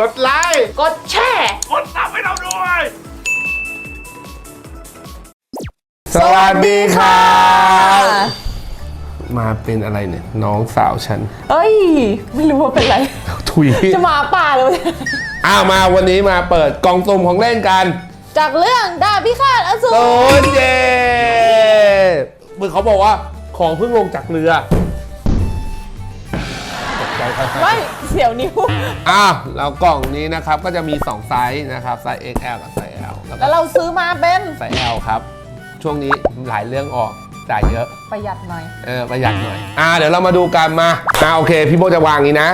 กดไลค์กดแชร์กดซับให้เราด้วย สวัสดีครับมาเป็นอะไรเนี่ย น้องสาวฉัน เอ้ย ไม่รู้ว่าเป็นไร ถุยจะมาป่าเลยอ้าวมาวันนี้มาเปิดกล่องสุ่มของเล่นกันจากเรื่องดาบพิฆาตอสูโดรนเย่มือเขาบอกว่าของเพิ่งลงจากเรือตกใจครับไม่ เสียวนิ้วอ้าวแล้วกล่องนี้นะครับก็จะมี 2 ไซส์นะครับไซส์ XL กับไซส์ L แล้วก็แล้วเราซื้อมาเป็นไซส์ L ครับ ช่วงนี้หลายเรื่องออกจ่ายเยอะ ประหยัดหน่อย เออประหยัดหน่อย อ่าเดี๋ยวเรามาดูกันมา อ่าโอเค พี่โบจะวางนี้นะ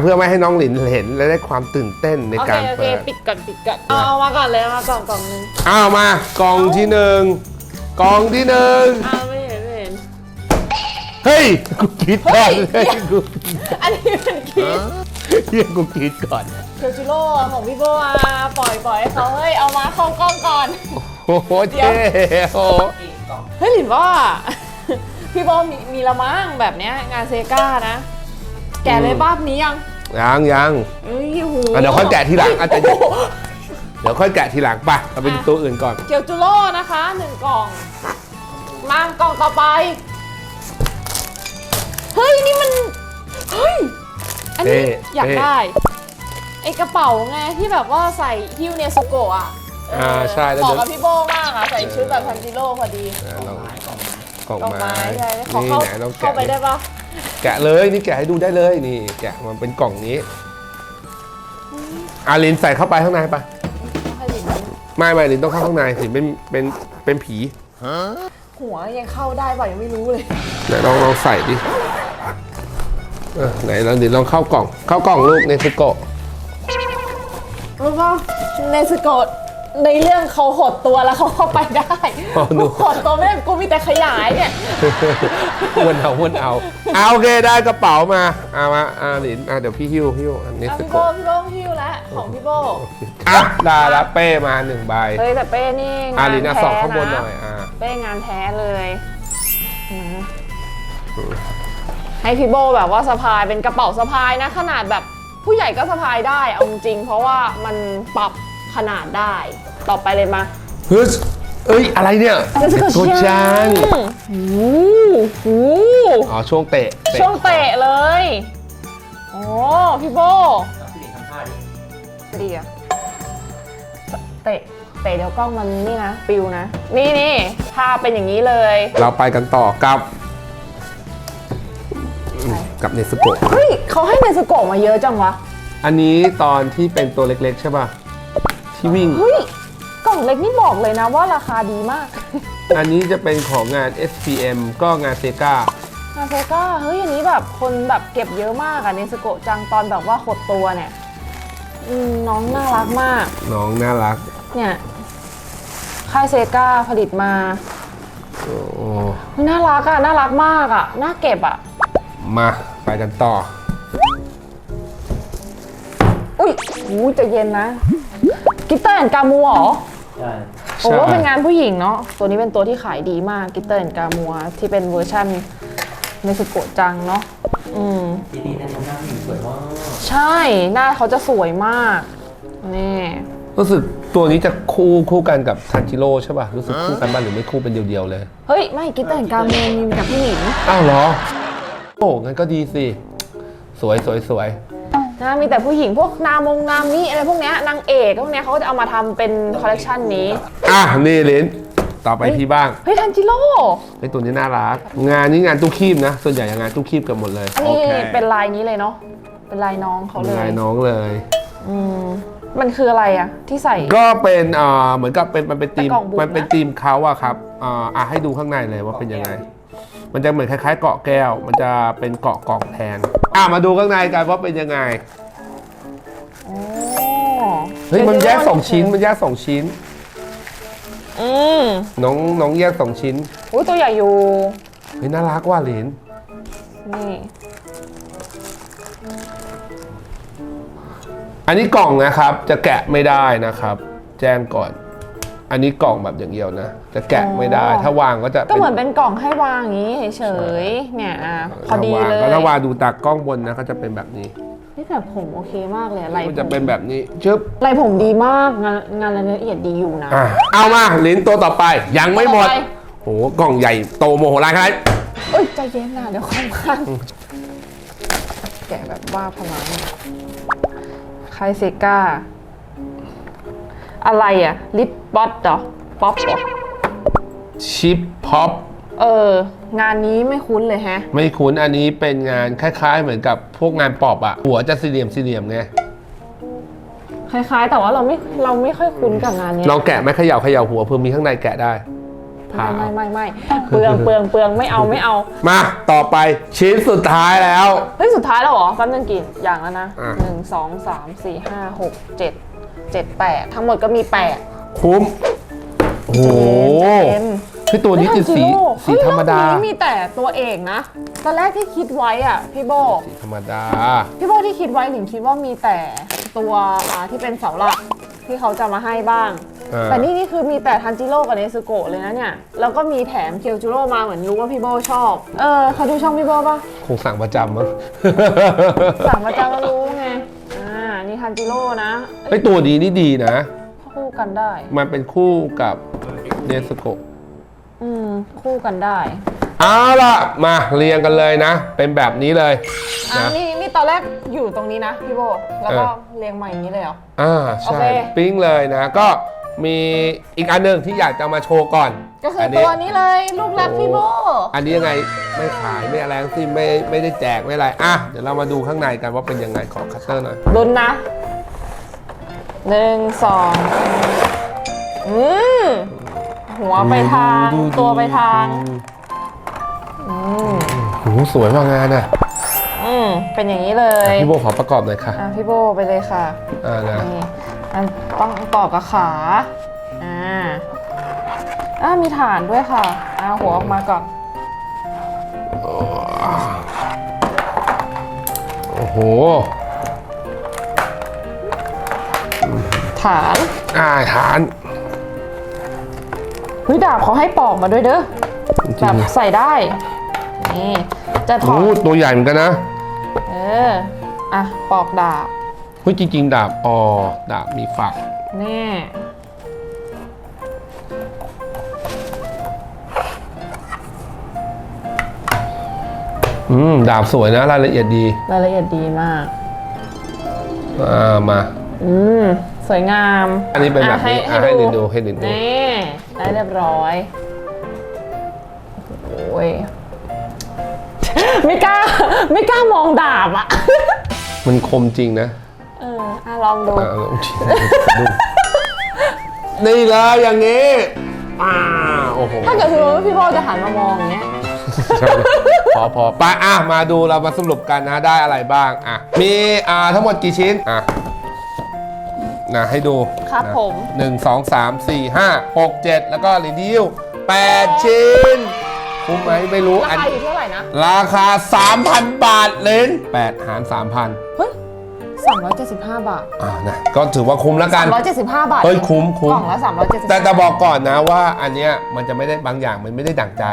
เพื่อไม่ให้น้องหลินเห็นและได้ความตื่นเต้นในโอเคการโอเคเปิด ปิดก่อนปิดก่อนเอาเอามาก่อนเลยเอามากล่องกล่องนึงอ้าวมากล่องที่หนึ่งกล่องที่หนึ่งอ้าวไม่เห็นไม่เห็น เฮ้ยกูคิดก่อนเฮ้เฮ้ยยกูอันนี้เป็นคิด เฮียกูคิดก่อนเคียวจิโร่ของพี่โบอาปล่อยปล่อยให้เขาเฮ้ยเอามาเข้ากล้องก่อน โอ้โหเท่โอ้เฮ้ยหลินว่า พี่โบมีมีละมั้งแบบเนี้ยงานเซกานะ แกะเลยบ้าบนี้ยังยังยังเอ้ยโหอะเดี๋ยวค่อยแกะทีหลังอาจจะเดี๋ยวค่อยแกะทีหลังไปเราไปดูตัวอื่นก่อน เกียวจูโร่นะคะหนึ่งกล่อง มากล่องต่อไป เฮ้ย นี่มัน เฮ้ย อันนี้เท่อยากเท่ ได้ไอกระเป๋าไงที่แบบว่าใส่ฮิวเนสโกะอะเอ่าใช่แล้วเหมาะเดี๋ยวกับพี่โบมากอะใส่ชุดแบบทันจิโร่พอดีอะลองกล่องกล่องไม้ไม้ใช่ขอนี่เข้าไหนลองเข้าแกะไปได้ปะแกะเลยนี่แกะให้ดูได้เลยนี่ แกะมันเป็นกล่องนี้อาลินใส่เข้าไปข้างในปะให้หลินไม่ไม่ลินต้องเข้าข้างในสิเป็นเป็นเป็นผีหัวยังเข้าได้ป่ะยังไม่รู้เลยไหนลองลองใส่ดิเออไหนลองดิลองเข้ากล่อง เข้ากล่องลูกเนสโกะรู้ป่ะเนสโกะในเรื่องเขาหดตัวแล้วเขาเข้าไปได้อ๋อหนูหดตัวไม่ได้กูมีแต่ขยายเนี่ยวนเอาวนเอาเอาโอเคได้กระเป๋ามาเอามาอาลินอะเดี๋ยวพี่หิ้วหิ้วอันเนเอาสพี่โบโกะพี่โบหิ้วแล้วของพี่โบอะได้แล้วเป้มาหนึ่งใบเฮ้ยแต่เป้นี่อางานลินอะแท้สอบข้างบนหนะน่อยอะเป้งานแท้เลยนะ ให้พี่โบแบบว่าสะพายเป็นกระเป๋าสะพายนะ ขนาดแบบผู้ใหญ่ก็สะพายได้ เอาจริงๆเพราะว่ามันปรับขนาดได้ ต่อไปเลยมาเฮ้ยเอ้ย อะไรเนี่ยเนสโกะจังโอ้โหอ๋อ ช่วงเตะ ช่วงเตะเลย โอ้พี่โบดีอะเตะเตะเดี๋ยวกล้องมันนี่นะ ปิวนะ นี่นี่ภาพเป็นอย่างนี้เลย เราไปกันต่อกับ อืมกับเนสโกะ เฮ้ยเขาให้เนสโกะมาเยอะจังวะ อันนี้ตอนที่เป็นตัวเล็กๆ ใช่ป่ะ ที่วิ่ง เฮ้ย กล่องเล็กนี่บอกเลยนะว่าราคาดีมากอันนี้จะเป็นของงาน SPM ก็งานเซกานาเซก้าเฮ้ยอันนี้แบบคนแบบเก็บเยอะมากอะเนสโกะจังตอนแบบว่าหดตัวเนี่ยอืมน้องน่ารักมาก น้องน่ารัก เนี่ยค่ายเซกาผลิตมาโอ้เฮ้ยน่ารักอะน่ารักมากอะน่าเก็บอะ มาไปกันต่อ อุ้ยอู้ใจะเย็นนะกิตเตอร์แอนกามัวเหรอใช่โอ้ว่าเป็นงานผู้หญิงเนาะตัวนี้เป็นตัวที่ขายดีมากกิตเตอร์แอนกามัวที่เป็นเวอร์ชั่นเนสโกะจังเนาะอืม ทีนี้นะหน้าผู้หญิงสวยมากใช่หน้าเขาจะสวยมาก นี่ รู้สึกตัวนี้จะคู่คู่กันกับทันจิโร่ใช่ป่ะ รู้สึกคู่กันบ้างหรือไม่คู่เป็นเดียวๆเลย เฮ้ย ไม่กิตเตอร์แอนกามัวมีกับพี่หนิง อ้าวเหรอ โอ้งั้นก็ดีสิ สวยสวยสวยนะมีแต่ผู้หญิงพวกนามงนามนี้อะไรพวกเนี้ยนางเอกพวกเนี้ยเขาก็จะเอามาทำเป็นคอลเลกชันนี้ อะนี่ลินต่อไปพี่บ้างเฮ้ยทันจิโร่ ไอตัวนี้น่ารัก งานนี้งานตู้คีบนะ ส่วนใหญ่งานตู้คีบกันหมดเลยอันนี้เป็นลายนี้เลยเนาะ เป็นลายน้องเขาเลยลายน้องเลย อืมมันคืออะไรอะที่ใส่ ก็เป็นอ่าเหมือนกับเป็นมันเป็นทีมแต่กล่องบุ๋มนะ มันเป็นทีมเขาอะครับอ่าอะให้ดูข้างในเลยว่าเป็นยังไง มันจะเหมือนคล้ายๆ เกาะแก้ว มันจะเป็นเกาะกล่องแทน อะมาดูข้างในกันว่าเป็นยังไง โอ้เฮ้ยมันแยกสองชิ้น มันแยกสองชิ้น อืมน้องน้องแยกสองชิ้น อุ้ยตัวใหญ่อยู่ เฮ้ยน่ารักว่ะหลินนี่ อันนี้กล่องนะครับ จะแกะไม่ได้นะครับ แจ้งก่อน อันนี้กล่องแบบอย่างเดียวนะ จะแกะไม่ได้ ถ้าวางก็จะก็เหมือนเป็นกล่องให้วางอย่างนี้เฉยๆเนี่ยอะพอดีถ้าวางเลยก็ถ้าวางดูตากล้องบนนะก็จะเป็นแบบนี้นี่ที่แต่ผมโอเคมากเลยอะไรมันผจะมเป็นแบบนี้ชึบอะไรผมดีมากงานงานรายละเอียดดีอยู่นะอะเอามาลิ้นตัวต่อไปยังไม่หมดต่อไปโอ้โหกล่องใหญ่โตโมโหลานขนาดเอ้ยใจเย็นนะเดี๋ยวเข้ามาแกะแบบว่าพลังไคเซกา อะไรอะลิปป๊อตเหรอป๊อปเหรอชิปพ็อปเออ งานนี้ไม่คุ้นเลยแฮะ ไม่คุ้นอันนี้เป็นงานคล้าย ๆ เหมือนกับพวกงานปอบอะหัวจะสี่เหลี่ยมสี่เหลี่ยมไงคล้ายๆ แต่ว่าเราไม่เราไม่ค่อยคุ้นกับงานนี้ลองแกะไหม่เขย่าเขย่าหัวเพื่อมีข้างในแกะได้ผ่าไม่ไม่ไม่ไม่เปลืองเปลืองเปลืองไม่เอาไม่เอามาต่อไปชิ้นสุดท้ายแล้ว เฮ้ยสุดท้ายแล้วเหรอแป๊บนึงกี่อย่างแล้วนะอะ หนึ่งสองสามสี่ห้าหกเจ็ด เจ็ดแปดทั้งหมดก็มีแปดคุ้ม โอ้โหเจนคือตัวนี้คือสีเฮ้ยสีธรรมดาอบนี้มีแต่ตัวเอกนะตอนแรกที่คิดไว้อะพี่โบสีธรรมดา พี่โบที่คิดไว้หลิงคิดว่ามีแต่ตัวอ่าที่เป็นเสาหลักที่เขาจะมาให้บ้างอ่าแต่นี่นี่คือมีแต่ทันจิโร่กับเนซึโกะเลยนะเนี่ย แล้วก็มีแถมเคียวจูโร่มาเหมือนรู้ว่าพี่โบชอบ เออเขาดูช่องพี่โบปะคงสั่งประจำมั้งสั่งมาจะก็รู้ไง อ่านี่ทันจิโร่นะไอยตัวนี้นี่ดีนะ คู่กันได้ มันเป็นคู่กับเนสโกะอืม คู่กันได้เอาล่ะ มาเรียงกันเลยนะ เป็นแบบนี้เลยอ่านะนี่นี่ตอนแรกอยู่ตรงนี้นะพี่โบ แล้วก็เออเรียงใหม่อย่างนี้เลยเหรอ อ่าโอใช่เค ปิ้งเลยนะ ก็ มีอีกอันหนึ่งที่อยากจะมาโชว์ก่อนก็คืออนตัวนี้เลยลูกรักพี่โบอันนี้ยังไงไม่ขายไม่อะไรทั้งสิ้นไม่ไม่ได้แจกไม่อะไรอะเดี๋ยวเรามาดูข้างในกันว่าเป็นยังไงขอคัตเตอร์หน่อยลุ้นนะหนึ่งสองอืมหัวไปทางดูดูตัวไปทางอืมโหสวยมากงานอะอืมเป็นอย่างนี้เลยพี่โบขอประกอบหน่อยค่ะอะพี่โบไปเลยค่ะอ่านะนี่อัน ต้องต่อกับขา อ่าอ่ามีฐานด้วยค่ะเอาหัวออกมาก่อน โอ้โห ฐาน อ่าฐานวิดาบเขาให้ปอกมาด้วยเด้อจริแบบงใส่ได้ นี่ จะถโอ้อโหดตัวใหญ่เหมือนกันนะ เออ อะ ปอกดาบ เฮ้ยจริง ๆ ดาบอ๋อดาบมีฝักนี่อืมดาบสวยนะรายละเอียดดีรายละเอียดดีมาก อ่ามา อืม สวยงามอันนี้เป็นแบบนี้อะให้ลินดูให้ลินดูนี่ได้เรียบร้อย โอ้ย ไม่กล้า ไม่กล้ามองดาบอะ มันคมจริงนะเอออะลองดูอ่าลองชิมดูนี่เลยอย่างนี้อ่าโอ้โหถ้าเกิดสมมติว่าพี่โบจะหันมามองอย่างเงี้ย พอพอไปอะมาดูเรามาสรุปกันนะได้อะไรบ้างอะมีอ่าทั้งหมดกี่ชิ้นอะนะให้ดูครับนะผม หนึ่งสองสามสี่ห้าหกเจ็ดแล้วก็ลินดิวแปดชิ้นคุ้มไหมไม่รู้ราอัน คาอยู่เท่าไหร่นะ ราคา 3,000 บาทเลน8หาร3,000 เฮ้ย 375 บาท อ่านะก็ถือว่าคุ้มแล้วกัน375 บาทเฮ้ยคุ้มคุ้มกล่องละ375แต่จะบอกก่อนนะว่าอันเนี้ยมันจะไม่ได้บางอย่างมันไม่ได้ดั่งใจ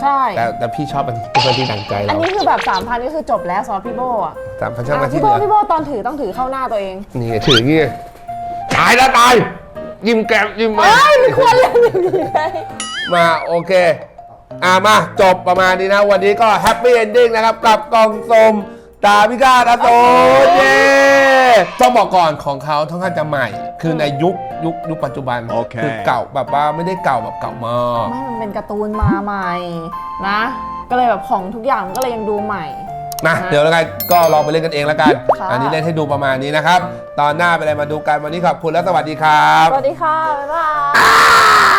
ใช่ แต่แต่พี่ชอบอันนี้เป็นที่ดั่งใจอัเรานนี้คือแบบ3,000นี่คือจบแล้วสำหรับพี่โบอะสามพันช่างมาอะที่พี่เหโบลือพี่โบตอนถือต้องถือเข้าหน้าตัวเองนี่ไงถืออย่างงี้ตายแล้วตายยิ้มแก้มยิ้มมา เอ้ยไม่ควรเล่นอย่างนี้เลยมาโอเค อ่ามาจบประมาณนี้นะ วันนี้ก็แฮปปี้เอนดิ้งนะครับ กับกล่องสมตาพิฆาตอสูรเย้ ต้องบอกก่อนของเขาค่อนข้างจะใหม่ คือในยุคยุคยุคปัจจุบันโอเค คือเก่าแบบว่าไม่ได้เก่าแบบเก่ามากไม่มันเป็นการ์ตูนมาใหม่นะ ก็เลยแบบของทุกอย่างมันก็เลยยังดูใหม่ นะเดี๋ยวแล้วกันก็ลองไปเล่นกันเองแล้วกัน ค่ะ อันนี้เล่นให้ดูประมาณนี้นะครับ ตอนหน้าไปอะไรมาดูกันวันนี้ขอบคุณและสวัสดีครับ สวัสดีค่ะ บ๊ายบายอ่า